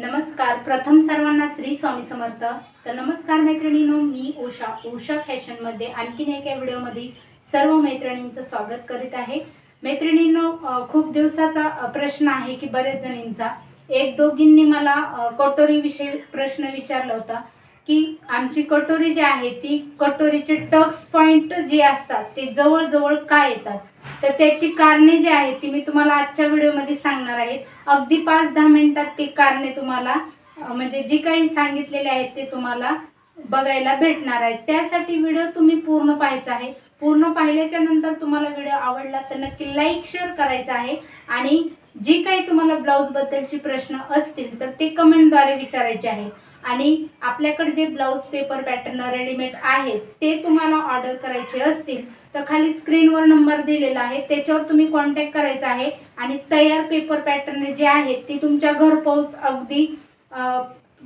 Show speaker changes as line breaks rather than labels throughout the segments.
नमस्कार. प्रथम सर्वांना श्री स्वामी समर्थ. तर नमस्कार मैत्रिणींनो मी उषा उषा फॅशनमध्ये आणखीन एका व्हिडिओमध्ये सर्व मैत्रिणींचं स्वागत करीत आहे. मैत्रिणींनो खूप दिवसाचा प्रश्न आहे की बरेच जणींचा. एक दोघींनी मला कटोरीविषयी प्रश्न विचारला होता. की आमची कटोरी जी आहे ती कटोरीचे टक्स पॉइंट जे असतात ते जवळजवळ का येतात? तर त्याची कारणे जी आहेत ती मी तुम्हाला आजच्या व्हिडिओमध्ये सांगणार आहे. अगदी पाच दहा मिनिटात ते कारणे तुम्हाला म्हणजे जी काही सांगितलेले आहेत ते तुम्हाला बघायला भेटणार आहेत. त्यासाठी व्हिडिओ तुम्ही पूर्ण पाहायचा आहे. पूर्ण पाहिल्याच्या नंतर तुम्हाला व्हिडिओ आवडला तर नक्की लाईक शेअर करायचा आहे. आणि जी काही तुम्हाला ब्लाऊज बद्दलचे प्रश्न असतील तर ते कमेंटद्वारे विचारायचे आहे आणि आपल्याकडे जे ब्लाऊज पेपर पॅटर्न रेडीमेड आहेत ते तुम्हाला ऑर्डर करायचे असतील तर खाली स्क्रीनवर नंबर दिलेला आहे त्याच्यावर तुम्ही कॉन्टॅक्ट करायचा आहे आणि तयार पेपर पॅटर्न जे आहेत ते तुमच्या घरपोच अगदी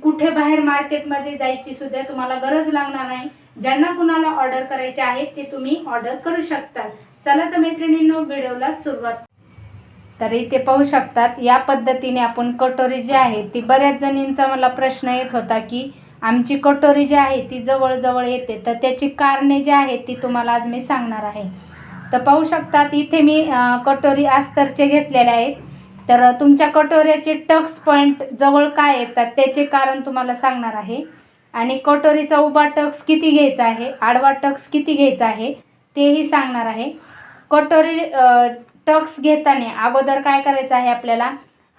कुठे बाहेर मार्केटमध्ये जायची सुद्धा तुम्हाला गरज लागणार नाही. ज्यांना कुणाला ऑर्डर करायचे आहे ते तुम्ही ऑर्डर करू शकता. चला तर मैत्रिणींनो व्हिडिओला सुरुवात तर इथे पाहू शकतात. या पद्धतीने आपण कटोरी जी आहे ती बऱ्याच जणींचा मला प्रश्न येत होता की आमची कटोरी जी आहे ती जवळजवळ येते. तर त्याची कारणे जी आहेत ती तुम्हाला आज मी सांगणार आहे. तर पाहू शकतात इथे मी कटोरी अस्तरचे घेतलेले आहेत. तर तुमच्या कटोऱ्याचे टक्स पॉईंट जवळ काय येतात त्याचे कारण तुम्हाला सांगणार आहे. आणि कटोरीचा उभा टक्स किती घ्यायचा आहे आडवा टक्स किती घ्यायचा आहे तेही सांगणार आहे. कटोरी टक्स घेताना अगोदर काय करायचं आहे आपल्याला?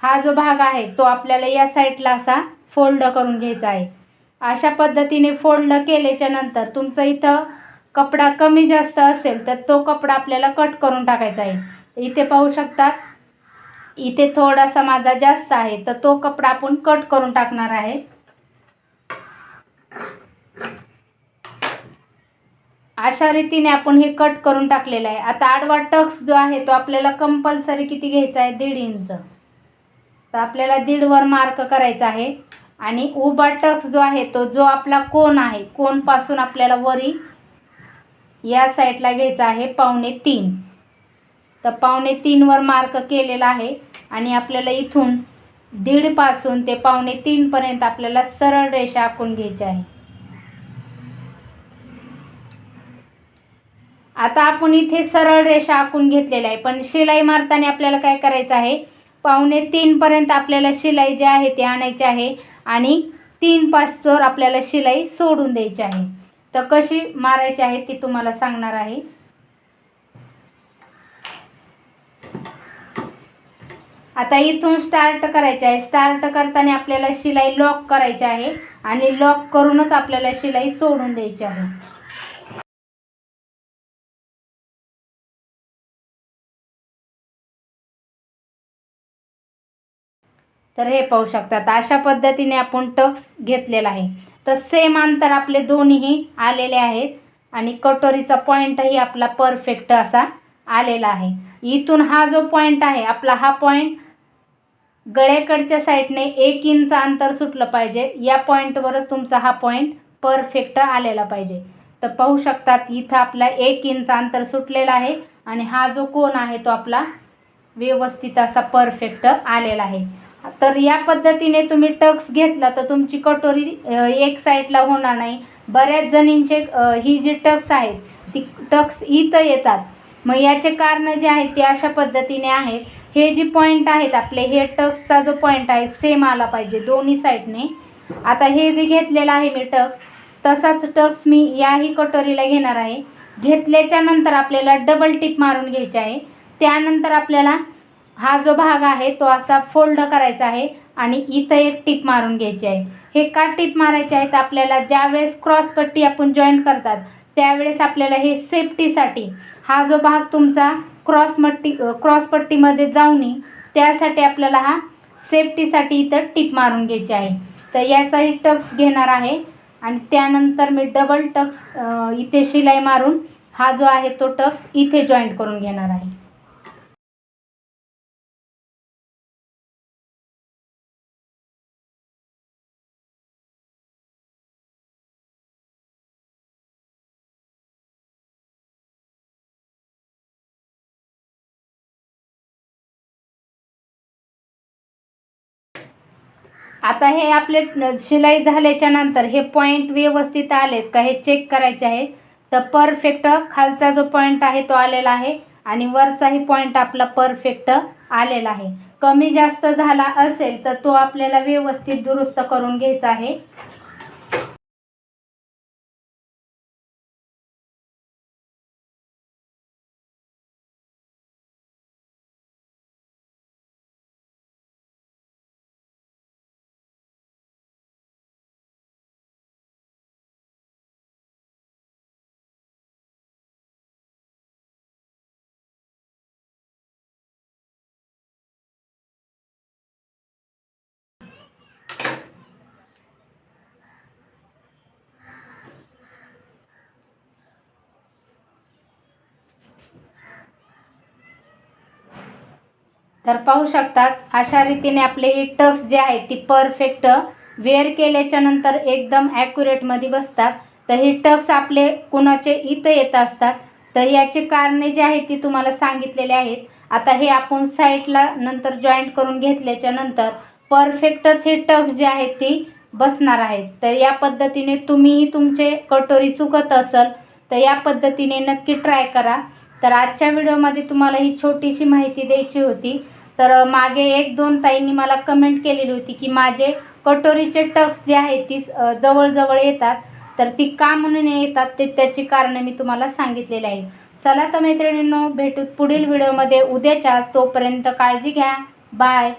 हा जो भाग आहे तो आपल्याला या साईडला असा फोल्ड करून घ्यायचा आहे. अशा पद्धतीने फोल्ड केल्याच्यानंतर तुमचं इथं कपडा कमी जास्त असेल तर तो कपडा आपल्याला कट करून टाकायचा आहे. इथे पाहू शकतात इथे थोडासा माझा जास्त आहे तर तो कपडा आपण कट करून टाकणार आहे. अशा रीतीने आपण हे कट करून टाकलेलं आहे. आता आडवा टक्स जो आहे तो आपल्याला कंपल्सरी किती घ्यायचा आहे? दीड इंच. तर आपल्याला दीडवर मार्क करायचा आहे. आणि उभा टक्स जो आहे तो जो आपला कोण आहे कोणपासून आपल्याला वरी या साईडला घ्यायचा आहे पावणे तीन. तर पावणे तीनवर मार्क केलेला आहे. आणि आपल्याला इथून दीडपासून ते पावणे तीनपर्यंत आपल्याला सरळ रेषा आखून घ्यायची आहे. आता आपण इथे सरळ रेषा आखून घेतलेल्या आहे. पण शिलाई मारताना आपल्याला काय करायचं आहे? पावणे तीनपर्यंत आपल्याला शिलाई जी आहे ती आणायची आहे आणि तीन पाचवर आपल्याला शिलाई सोडून द्यायची आहे. तर कशी मारायची आहे ती तुम्हाला सांगणार आहे. आता इथून स्टार्ट करायचे आहे. स्टार्ट करताना आपल्याला शिलाई लॉक करायची आहे आणि लॉक करूनच आपल्याला शिलाई सोडून द्यायची आहे. तर हे पाहू शकतात अशा पद्धतीने आपण टक्स घेतलेला आहे. तर सेम अंतर आपले दोन्हीही आलेले आहेत. आणि कटोरीचा पॉईंटही आपला परफेक्ट असा आलेला आहे. इथून हा जो पॉईंट आहे आपला हा पॉईंट गळ्याकडच्या साईडने एक इंच अंतर सुटलं पाहिजे. या पॉईंटवरच तुमचा हा पॉईंट परफेक्ट आलेला पाहिजे. तर पाहू शकतात इथं आपला एक इंच अंतर सुटलेला आहे. आणि हा जो कोण आहे तो आपला व्यवस्थित असा परफेक्ट आलेला आहे. तर या पद्धतीने तुम्ही टक्स घेतला तर तुमची कटोरी एक साईडला होणार नाही. बऱ्याच जणींचे ही जी टक्स आहेत ती टक्स इथं येतात. मग याचे कारण जे आहेत ते अशा पद्धतीने आहेत. हे जे पॉईंट आहेत आपले हे टक्सचा जो पॉईंट आहे सेम आला पाहिजे दोन्ही साईडने. आता हे जे घेतलेलं आहे मी टक्स तसाच टक्स मी याही कटोरीला घेणार आहे. घेतल्याच्या नंतर आपल्याला डबल टिप मारून घ्यायची आहे. त्यानंतर आपल्याला हा जो भाग आहे तो असा फोल्ड करायचा आहे आणि इथं एक टिप मारून घ्यायची आहे. हे का टिप मारायचे आहेत? आपल्याला ज्यावेळेस क्रॉसपट्टी आपण जॉईन करतात त्यावेळेस आपल्याला हे सेफ्टीसाठी हा जो भाग तुमचा क्रॉस मट्टी क्रॉस जाऊ नये त्यासाठी आपल्याला हा सेफ्टीसाठी इथं टिप मारून घ्यायची आहे. तर याचाही टक्स घेणार आहे आणि त्यानंतर मी डबल टक्स इथे शिलाई मारून हा जो आहे तो टक्स इथे जॉईंट करून घेणार आहे. आता हे आपले शिलाई झाल्याच्यानंतर हे पॉईंट व्यवस्थित आलेत का हे चेक करायचे आहे. तर परफेक्ट खालचा जो पॉईंट आहे तो आलेला आहे आणि वरचाही पॉईंट आपला परफेक्ट आलेला आहे. कमी जास्त झाला असेल तर तो आपल्याला व्यवस्थित दुरुस्त करून घ्यायचा आहे. तर पाहू शकतात अशा रीतीने आपले ही टक्स जे आहेत ती परफेक्ट वेअर केल्याच्यानंतर एकदम ॲक्युरेटमध्ये बसतात. तर हे टक्स आपले कुणाचे इथं येत असतात तर याची कारणे जी आहेत ती तुम्हाला सांगितलेली आहेत. आता हे आपण साईडला नंतर जॉईंट करून घेतल्याच्या नंतर परफेक्टच हे टक्स जे आहेत ती बसणार आहेत. तर या पद्धतीने तुम्हीही तुमचे कटोरी चुकत असल तर या पद्धतीने नक्की ट्राय करा. तर आजच्या व्हिडिओमध्ये तुम्हाला ही छोटीशी माहिती द्यायची होती. तर मागे एक दोन ताईंनी मला कमेंट केलेली होती की माझे कटोरीचे टक्स जे आहेत ती जवळजवळ येतात. तर ती का म्हणून येतात ते त्याची कारणं मी तुम्हाला सांगितलेली आहे चला तर मैत्रिणींनो भेटू पुढील व्हिडिओमध्ये. उद्याच्याच तोपर्यंत काळजी घ्या. बाय